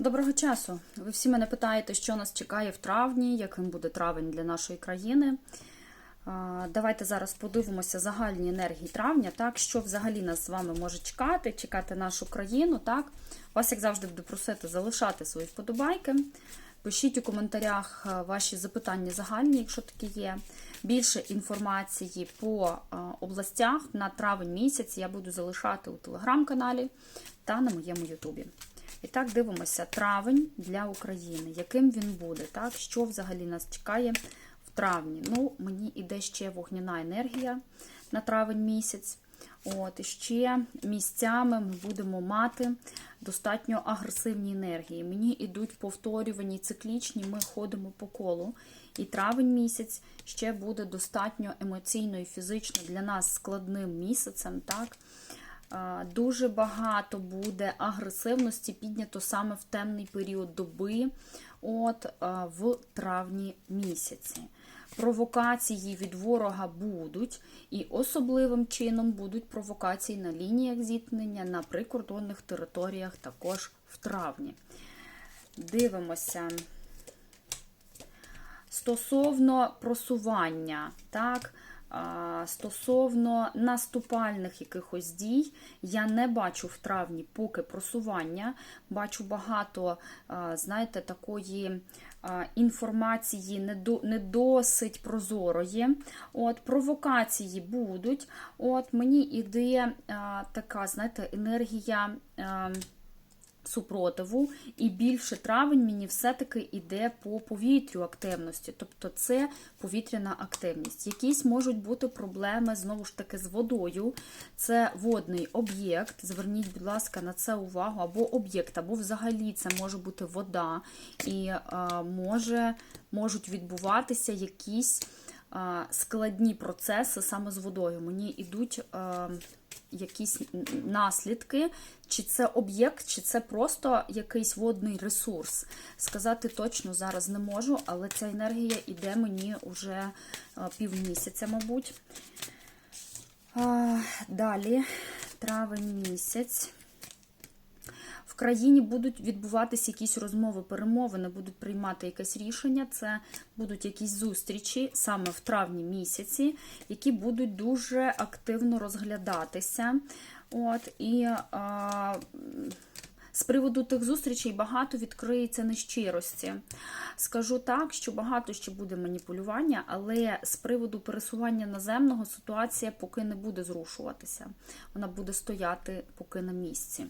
Доброго часу! Ви всі мене питаєте, що нас чекає в травні, яким буде травень для нашої країни. Давайте зараз подивимося загальні енергії травня, так, що взагалі нас з вами може чекати, чекати нашу країну. Так. Вас, як завжди, буду просити залишати свої вподобайки. Пишіть у коментарях е, ваші запитання загальні, якщо такі є. Більше інформації по е, областях на травень місяць я буду залишати у телеграм-каналі та на моєму Ютубі. І так дивимося травень для України. Яким він буде? Так, що взагалі нас чекає в травні? Ну, мені іде ще вогняна енергія на травень місяць. От, і ще місцями ми будемо мати достатньо агресивні енергії. Мені йдуть повторювані циклічні, ми ходимо по колу. І травень місяць ще буде достатньо емоційно і фізично для нас складним місяцем. так? Дуже багато буде агресивності піднято саме в темний період доби, от в травні місяці. Провокації від ворога будуть, і особливим чином будуть провокації на лініях зіткнення на прикордонних територіях також в травні. Дивимося. Стосовно просування, так, стосовно наступальних якихось дій, я не бачу в травні поки просування. Бачу багато, знаєте, такої інформації не, досить прозорої. От, Провокації будуть. От, Мені іде така, знаєте, енергія. Супротиву, і більше травень мені все-таки йде по повітрю активності, тобто це повітряна активність. Якісь можуть бути проблеми знову ж таки з водою. Це водний об'єкт. Зверніть, будь ласка, на це увагу, або об'єкт, або взагалі це може бути вода, і а, може, можуть відбуватися якісь а, складні процеси саме з водою. Мені йдуть. А, якісь наслідки, чи це об'єкт, чи це просто якийсь водний ресурс. Сказати точно зараз не можу, але ця енергія йде мені вже півмісяця, мабуть. Далі, травень місяць. Країні будуть відбуватися якісь розмови, перемовини, будуть приймати якесь рішення. Це будуть якісь зустрічі саме в травні місяці, які будуть дуже активно розглядатися. От, І а, з приводу тих зустрічей багато відкриється нещирості. Скажу так, що багато ще буде маніпулювання, але з приводу пересування наземного ситуація поки не буде зрушуватися. Вона буде стояти поки на місці.